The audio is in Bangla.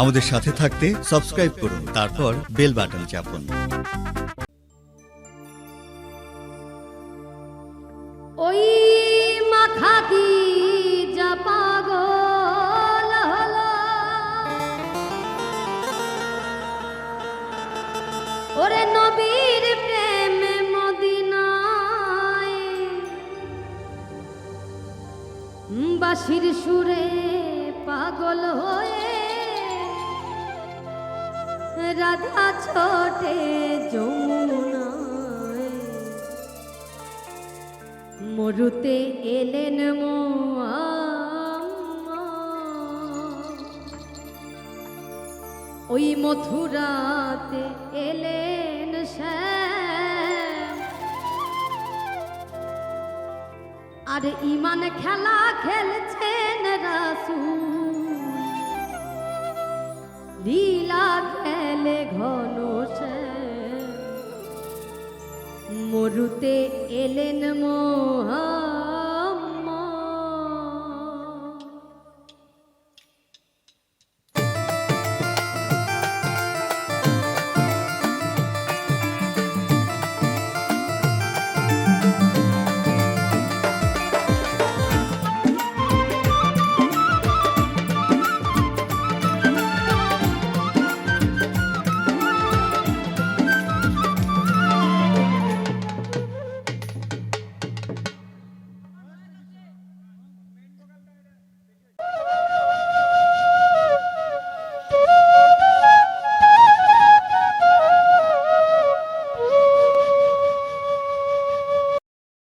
আমাদের সাথে থাকতে সাবস্ক্রাইব করুন, তারপর বেল বাটন চাপুন। ওই মাখাতি যা পাগল ওরে নবীর প্রেমে মদিনায় বাসির সুরে পাগল হয়ে রাধা ছোটে যমুনায়। মরুতে এলেন মোহাম্মদ। ওই মথুরাতে এলেন আর ইমান খেলা খেলছেন রাসুল। মরুতে এলেন মোহা